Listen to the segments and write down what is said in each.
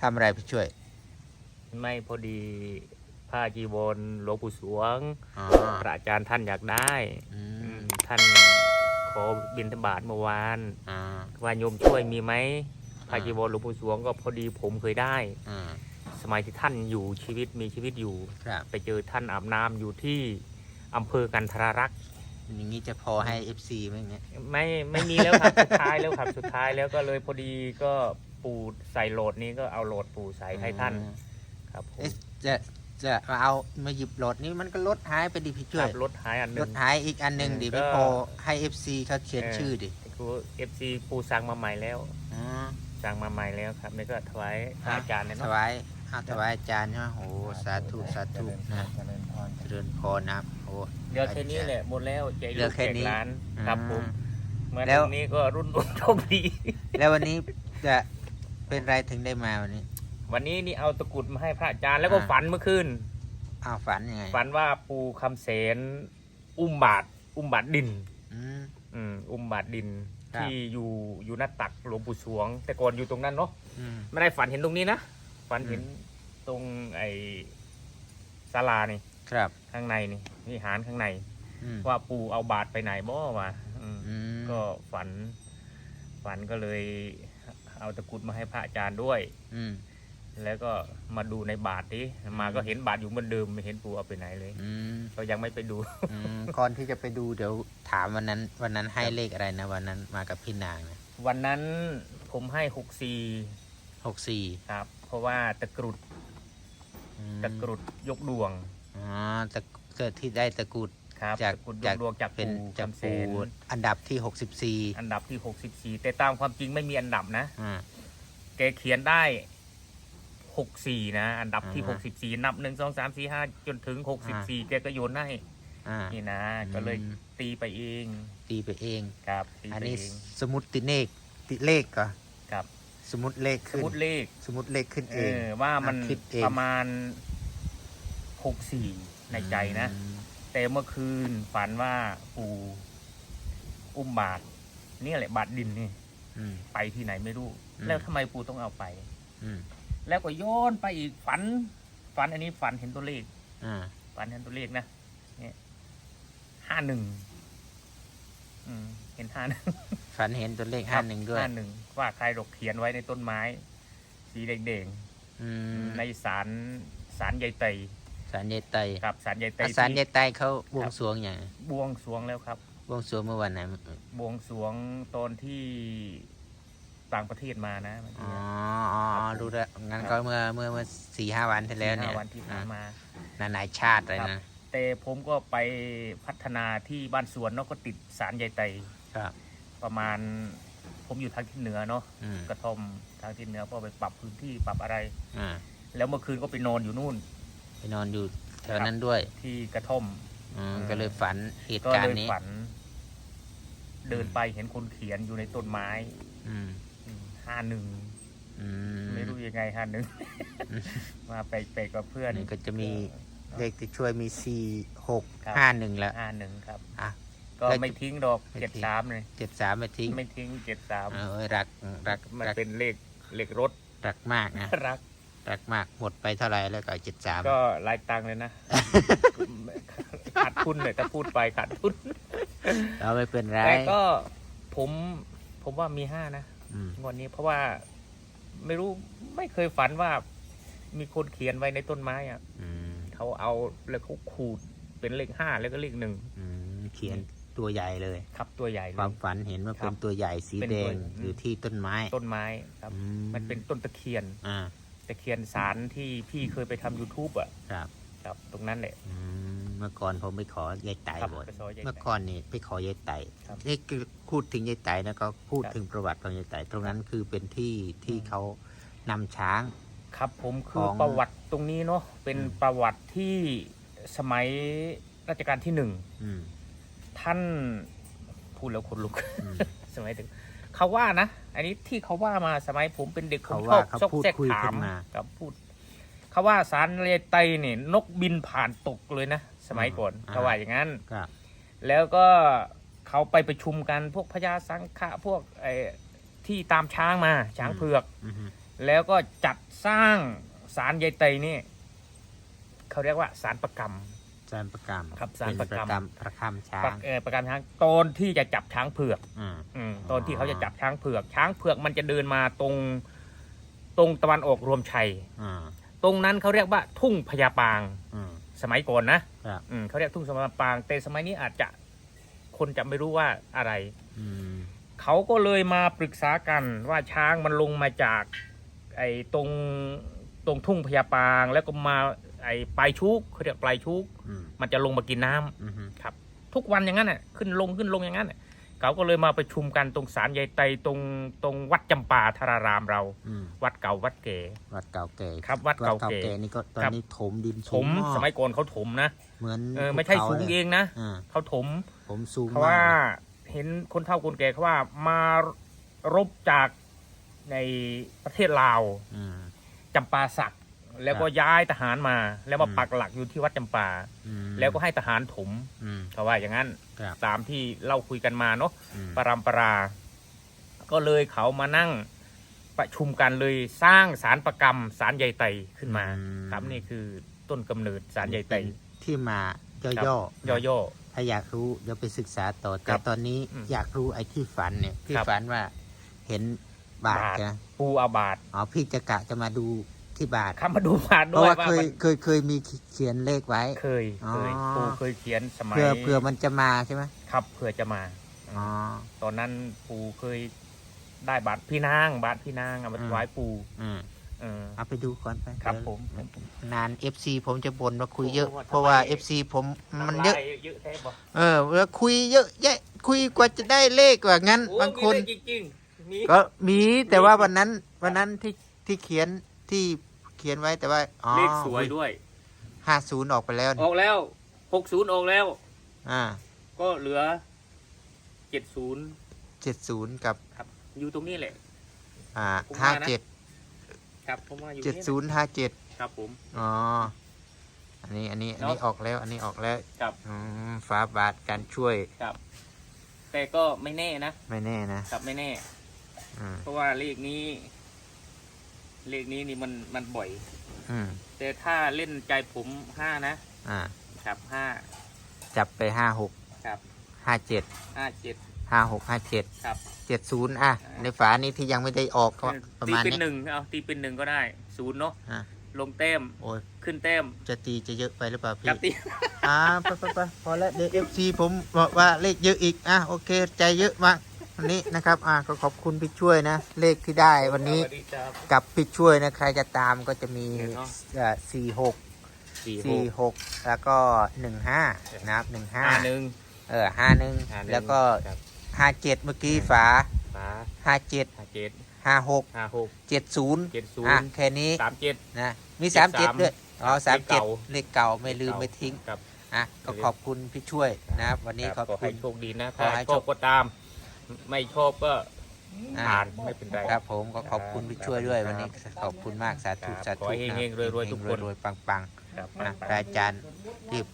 ทำอะไรพี่ช่วย ไม่พอดีผ้าจีวรหลวงปู่สวงอ๋อ พระอาจารย์ท่านอยากได้อือืมมท่านขอบินธบาตเมื่อวานอ่าว่าโยมช่วยมีไหมผ้าอ่าจีวรหลวงปู่สวงก็พอดีผมเคยได้ อ่าสมัยที่ท่านอยู่ชีวิตมีชีวิตอยู่ ครับ ไปเจอท่านอาบน้ำอยู่ที่อำเภอกันทรารักษ์อย่างนี้จะพอให้ FC ไหมเนี่ยไม่ไม่มีแล้วครับ สุดท้ายแล้วครับสุดท้ายแล้วก็เลยพอดีก็ ปู่ใส่โหลดนี้ก็เอาโหลดปู่ใส่ให้ท่านอืมครับผมเอ๊ะจะจะมาเอามาหยิบโหลดนี้มันก็ลดหายไปดิพี่ช่วยครับรถหายอันหลนึ่ดงหายอีกอันหนึ่งเออดิก็ไม่พอให้ FC เขาเขียนเออชื่อดิคือเอฟซีปูสั่งมาใหม่แล้วอ๋อสั่งมาใหม่แล้วครับนี่ก็ถวายพระอาจารย์เนี่ยถเนาะ วายเอาถวายอาจารย์ใช่ไหมโอ้สาธุสาธุนะเจริญพรนะครับโอ้ เหลือแค่นี้แหละหมดแล้วใจเหลืลูอกแค่แจกนี้ร้านครับผมอ่าเมื่อแล้ว ตรงนี้ก็รุ่นรุ่นโชคดี แล้ววันนี้จะ เป็นไรถึงได้มาวันนี้ วันนี้นี่เอาตะกรุดมาให้พระอาจารย์แล้วก็อ่า ฝันเมื่อคืน อ้าวฝันยังไงฝันว่าปูคำเสนอุ้มบาทอุ้มบาทดิน อืม อืมอุ้มบาทดินครับ ที่อยู่อยู่หน้าตักหลวงปู่สวง แต่ก่อนอยู่ตรงนั้นเนาะอืม ไม่ได้ฝันเห็นตรงนี้นะฝันเห็นอืมตรงไอ้ศาลานี่ครับข้างในนี่วิหารข้างใน อืมว่าปู่เอาบาทไปไหนบ่วะอืมอืมก็ฝันฝันก็เลย เอาตะกรุดมาให้พระอาจารย์ด้วย อืมแล้วก็มาดูในบาทดิมาก็เห็นบาทอยู่เหมือนเดิมไม่เห็นปู่เอาไปไหนเลยอืมก็ยังไม่ไปดู อืมก่อนที่จะไปดูเดี๋ยวถามวันนั้น วันนั้นให้เลขอะไรนะวันนั้นมากับพี่นางนะวันนั้นผมให้หกสี่หกสี่ครับ เพราะว่าตะกรุดตะกรุดยกดวงอ๋อตะเกิดที่ได้ตะกรุด ครับจากตะกรุดยจากกดวงจากเป็นปู่จากคำเสปูนอันดับที่หกสิบสี่อันดับที่หกสิบสี่แต่ตามความจริงไม่มีอันดับนะ อ่า แกเขียนได้หกสี่นะ อันดับที่หอ่ากฮะสิบสี่นับหนึ่งสองสามสี่ห้าจนถึงหกสิบสี่แกก็โยนให้อ่า นี่นะ ก็เลยอืม ตีไปเองตีไปเอง ครับตีอันไปนี้เองสมุดติเลขติเลขก่อนครับสมุดเลขสขึ้นมมติเลขสมุดเลขขึ้นเอเอง อว่ามันคิดเอง ประมาณหกสี่ในใจนะ อืม แต่เมื่อคืนฝันว่าปู่อุ้มบาทเนี่ยแหละบาทดินนี่อืม ไปที่ไหนไม่รู้ อืม แล้วทำไมปู่ต้องเอาไป อืมแล้วก็ย้อนไปอีกฝัน ฝันอันนี้ฝันเห็นตัวเลข อ่าฝันเห็นตัวเลขนะเนี่ยห้าหนึ่งอืมเห็นห้าหนึ่งฝันเห็นตัวเลขห้าหนึ่งด้วย ห้าหนึ่งว่าใครหรกเขียนไว้ในต้นไม้ สีแดงอืมๆในสารสารใยไตสารยายไตครับสารใยไตอะสารที่ยายไตเขาบวงสรวงอย่างบวงสรวงแล้วครับ บวงสรวงเมื่อวันไหนบวงสรวงตอนที่ต่างประเทศมานะเมื่ออ๋กี้ออ๋ออ๋อรู้แล้วงั้นก็เมื่อเมื่อเมื่อสี่ห้าวันที่แล้วเนี่ยห้าวันที่ผ่านมา นานาชาติอะไรครับ นะแต่ผมก็ไปพัฒนาที่บ้านสวนเนาะก็ติดสารใยไตครับประมาณ ผมอยู่ทางทิศเหนือเนาะอืมกระท่อมทางทิศเหนือก็ไปปรับพื้นที่ปรับอะไร อ่าแล้วเมื่อคืนก็ไปนอนอยู่นู่นไป นอนอยู่แถวนั้นด้วยที่กระท่อมอืมเออก็เลยฝันเหตุก็การเลยณ์นี้ ฝัน เดินไปเห็นคนเขียนอยู่ในต้นไม้อืมห้าหนึ่งอืม ไม่รู้ยังไงห้าหนึ่งอืม มาไปไปกับเพื่อน นี่ก็จะมีเลขที่ช่วยมีสี่หกครับ ห้าหนึ่งแล้วห้าหนึ่งครับอะก็แล้วไม่ทิ้งดอกไม่เจ็ดทิ้งสามเลยเจ็ดสามไม่ทิ้งไม่ทิ้งเจ็ดสามเออรักรักมันรักเป็นเลขเลขรถรักมากนะ รัก รักมากหมดไปเท่าไหร่แล้วก็เจ็ดสามก็หลายตังค์เลยนะ ขาดทุนเลยถ้าพูดไปขาดทุนเราไม่เป็นไรแต่ก็ผมผมว่ามีห้านะอืมงวดนี้เพราะว่าไม่รู้ไม่เคยฝันว่า มีคนเขียนไว้ในต้นไม้อะอืมเขาเอาแล้วเขาขูดเป็นเลขห้าแล้วก็เลขหนึ่งอืมเขียนตัวใหญ่เลย ครับตัวใหญ่เลความยฝันเห็นว่าครัเป็บนตัวใหญ่สีเป็นแดตัวงอืมอยู่ที่ต้นไม้ ต้นไม้ครับอืมันเป็นต้นตะเคียน อ่า ตะเคียนสารที่พี่เคยไปทำ youtube อะครับครับ ตรงนั้นแหละ อืมเมื่อก่อนผมไปขอยายไต่ครับบ่อยไปซอยใหญ่เมื่อก่อนนี่ไปขอยายไต่ครับเอ๊ะคือพูดถึงยายไต่นะก็พูดครับถึงประวัติของยายไต่ตรงนั้นคือเป็นที่ที่อืม เขานำช้าง ครับผมคือของประวัติตรงนี้เนาะเป็นอืม ประวัติที่สมัยรัชกาลที่หนึ่งอืมท่านพูดแล้วขนลุก อืม สมัยถึงเขาว่านะ อันนี้ที่เขาว่ามาสมัยผมเป็นเด็กผมเขาชว่าอบเขาซอกพูดแซกคุยถาขึ้มนมาครับพูดเขาว่าสารเลไตเนี่ยนกบินผ่านตกเลยนะสมัยก่อนอ่าเขาว่าอย่างนั้นครับแล้วก็เขาไปประชุมกันพวกพญาสังฆะพวกไอ้ที่ตามช้างมาช้างเผือกอือฮึแล้วก็จัดสร้างสารยายเตยนี่เขาเรียกว่าสารประกรรม สารประกรรมครับสารประกรรมเป็นประกรรมช้าประงเอ่อประกรรมช้างตอนที่จะจับช้างเผือกอืม อืมอ๋อตอนที่เขาจะจับช้างเผือก ช้างเผือกมันจะเดินมาตรง ตรงตะวันออกรวมชัย อืมตรงนั้นเขาเรียกว่าทุ่งพญาปาง อืม สมัยก่อนนะครับ อืมเขาเรียกทุ่งสมปาง แต่สมัยนี้อาจจะคนจะไม่รู้ว่าอะไร อืมเขาก็เลยมาปรึกษากันว่าช้างมันลงมาจากไอ้ตรงตรงทุ่งพญาปาง แล้วก็มา ไอ้ปลายชุกเขาเรียกปลายชุก อืมมันจะลงมากินน้ำอืมครับ ทุกวันอย่างนั้นน่ะขึ้นลงขึ้นลงอย่างนั้นน่ะเขาก็เลยมาประชุมกันตรงศาลยายไตตรงตรงวัดจำปาธารารามเรา อืมวัดเก่าวัดเก๋ วัดเก่าแก่ครับวัดเก่าแก่นี่ก็ตอนครับ นี้ถมดินถสูมงากสมัยก่อนเขาถมนะเหมือนเออไม่ใช่ภูขาสูงลยเองนะอ่าเขาถม ผมสูงเพราะว่ามาเห็นคนเฒ่าคนแก่เขาว่ามารบจากในประเทศลาวอืมจำปาสัก แล้วก็ครับย้ายทหารมา แล้วมาอืมปักหลักอยู่ที่วัดจำปาอืมแล้วก็ให้ทหารถมอืมเขาว่าอย่างนั้นครับตามที่เล่าคุยกันมาเนาะอืมปรำปรา ก็เลยเขามานั่งประชุมกันเลยสร้างสารประกรรมสารใยไตขึ้นมาครับนี่คือต้นกำเนิดสารใยไตที่มาครับย่อๆย่อถ้าอยากรู้เดี๋ยวไปศึกษาต่อคแต่รับตอนนี้อืมอยากรู้ไอ้ที่ฝันเนี่ยพี่ครับฝันว่าเห็นบาทบาทนะๆปูอาบาทอ๋อพี่จะกะจะมาดู ที่บาทคำมาดูบาทเพด้ราะวยว่าว่าเคยมันเคยเคยมีเขียนเลขไว้ เคยเคยอ๋อปูเคยเขียนสมัยเพื่อเพื่อมันจะมาใช่ไหมครับเผื่อจะมา อ๋อ ตอนนั้นปูเคยได้บาทพี่นางบาทพี่นางเอามาอืม ถวายปูอืมเออ เอาไปดูก่อนไปครับเดี๋ยวผม นาน FC ผมจะบ่นว่าคุยเยอะ โอ้โหเพราะว่า ทำไม FC ผมมันเยอะำลาเยอะแท้บอกเออเวลาคุยเยอะแยะคุยกว่าจะได้เลขกว่างั้น โอ้บางคน มีเลยจริงๆมี ก็มีแต่ว่ามีวันนั้นวันนั้นที่ที่เขียน ที่เขียนไว้แต่ว่าอ๋อเลขสวยด้วย ห้าศูนย์ออกไปแล้วอนี่อกแล้วหกศูนย์ออกแล้ว อ่าก็เหลือเจ็ดศูนย์เจ็ดศูนย์กับครับอยู่ตรงนี้แหละ อ่าผมห้าว่านะ เจ็ดครับผมว่าอยู่เจ็ดนี่ศูนย์ห้าเจ็ดครับผม อ๋ออันนี้อันนี้อันนี้เนาะออกแล้วอันนี้ออกแล้วครับ อืมฟ้าบาทการช่วยครับแต่ก็ไม่แน่นะไม่แน่นะครับไม่แน่ อืมเพราะว่าเลขนี้ เลขนี้นี่มันมันบ่อย อืมแต่ถ้าเล่นใจผมห้านะอ่า ครับห้าจับไปห้าหกครับห้าเจ็ดห้าเจ็ดห้าหกห้าเจ็ดครับ เจ็ดศูนย์อะอ่าในฝานี้ที่ยังไม่ได้ออกก็ประตีมาณเป็นนี้หนึ่งเอาตีเป็นหนึ่งก็ได้ศูนย์เนาะอะลงแต้มโอ้ยขึ้นแต้มจะตีจะเยอะไปหรือเปล่าพี่ครับตี อ่าไปไปไปพอแล้วเดี๋ยวเอฟซีผมบอกว่าเลขเยอะอีก อะ โอเค ใจเยอะมาก วันนี้นะครับอ่าก็ขอบคุณพี่ช่วยนะ เลขที่ได้วันนี้สวัสดีครับกับพี่ช่วยนะใครจะตามก็จะมีเดี๋ยวเนาะสี่หกสี่หสี่กหกแล้วก็หนึ่งห้านะครับหนึ่งห้าห้าหนึ่ง เออห้าหนึ่งห้าหนึ่งแล้วก็ครับห้าเจ็ดเมื่อกี้ฝาฝาห้าเจ็ดห้าเจ็ดห้าหกห้าหกเจ็ดศูนย์เจ็ดศูนอะย์แค่นี้สามเจ็ด นะมีสามเจ็ด73ด้วยอ๋อสามเจ็ดเลเลขขเก่าเก่าไม่ลืมไม่ทิ้งครับ อะก็ขอบคุณพี่ช่วยนะครับวันนี้คขรัอบบขอคุให้ณ โชคดีนะขอถ้าให้ชอบก็ตาม ไม่ชอบก็อ่า ผ่านไม่เป็นไร ครับผมก็ขอบคุณพี่ช่วยด้วยครับวันนี้ขอบคุณมากสาธุครับสาธุขอให้เฮงๆรวยๆทุกคน รวยๆปังครับๆนะพระอาจารย์รีบ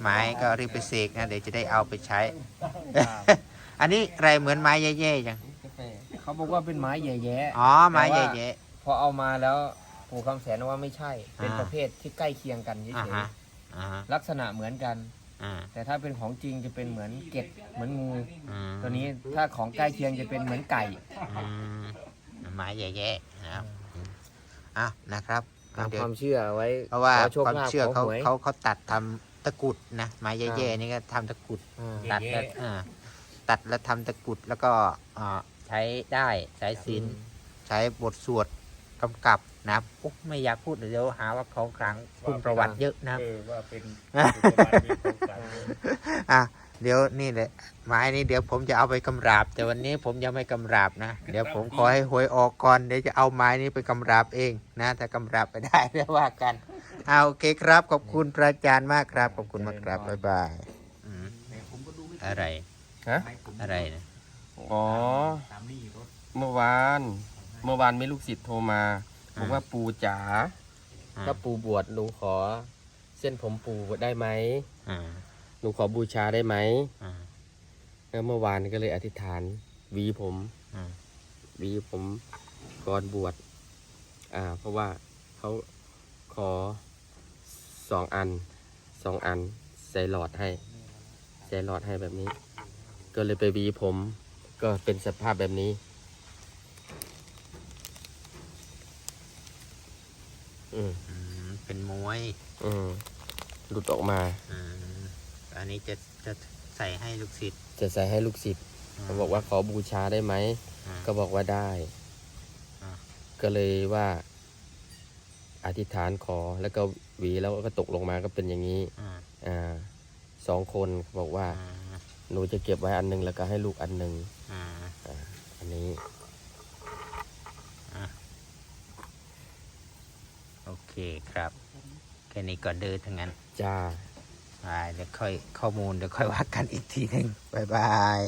ไม้ก็รีบไปเสกนะเดี๋ยวจะได้เอาไปใช้ อันนี้อะไรเหมือนไม้แย่ๆจังเขาบอกว่าเป็นไม้แย่อ๋อไม้แย่ๆพอเอามาแล้วปู่คำแสนว่าไม่ใช่ เป็นอ่าประเภทที่ใกล้เคียงกันๆเฉอ่ายฮะอ่าฮะๆลักษณะเหมือนกัน อ่าแต่ถ้าเป็นของจริงจะเป็นเหมือนเกล็ดเหมือนงูอืมตัวนี้ถ้าของใกล้เคียงจะเป็นเหมือนไก่อืมไม้แย่ๆนะครับอะนะครับตามเดี๋ยความเชื่อไว้เพราะว่าขอโชคความลาภเชื่อขอเขาหวยเขาเขาตัดทำตะกรุดนะไม้แย่อ่าๆนี่ก็ทำตะกรุด อ่า ตัดแล้วอ่าตัดแล้วทำตะกรุดแล้วก็อ่าใช้ได้ใช้ศีลใช้บทสวดกำกับ นะครับโอ้ไม่อยากพูดเดี๋ยวหาว่าของขลังคุณประวัติเยอะนะครับ เออว่าเป็นอะเดี๋ยวนี่แหละไม้นี้เดี๋ยวผมจะเอาไปกำราบ แต่วันนี้ผมยังไม่กำราบนะ เดี๋ยวผมขอให้หวยออกก่อนเดี๋ยวจะเอาไม้นี้ไปกำราบเองนะถ้ากำราบไปได้เดี๋ยวว่ากันเอาโอเคครับ ขอบคุณพระอาจารย์มากครับ ขอบคุณมากครับบ๊ายบายอืมอะไรฮะอะไรนะอ๋อเมื่อวาน เมื่อวานมีลูกศิษย์โทรมา บอกว่าปู่จ๋าอ่าถ้าปู่บวชหนูขอ เส้นผมปู่ได้ไหมอ่าหนูขอบูชาได้ไหมอ่าแล้วเมื่อวานก็เลยอธิษฐานหวีผมอ่าหวีผมก่อนบวชอ่า เพราะว่าเขาขอสองอันสองอันใส่หลอดให้ใส่หลอดให้แบบนี้ ก็เลยไปหวีผม ก็เป็นสภาพแบบนี้ อืมอืมเป็นมวยอืมหลุดออกมาอืมอันนี้จะจะใส่ให้ลูกศิษย์จะใส่ให้ลูกศิษย์เขาบอกว่าขอบูชาได้ไหม อ่า ก็บอกว่าได้ อ่า ก็เลยว่าอธิษฐานขอแล้วก็หวีแล้วก็ตกลงมาก็เป็นอย่างนี้ อ่าอ่าสองคนบอกว่าอ่าหนูจะเก็บไว้อันหนึงแล้วก็ให้ลูกอันหนึงอ่าอันนี้ โอ เคครับ แค่นี้ก็เดินทั้งนั้นจ้าไปเดี๋ยวค่อยข้อมูลเดี๋ยวค่อยว่ากันอีกทีหนึ่งบ๊ายบาย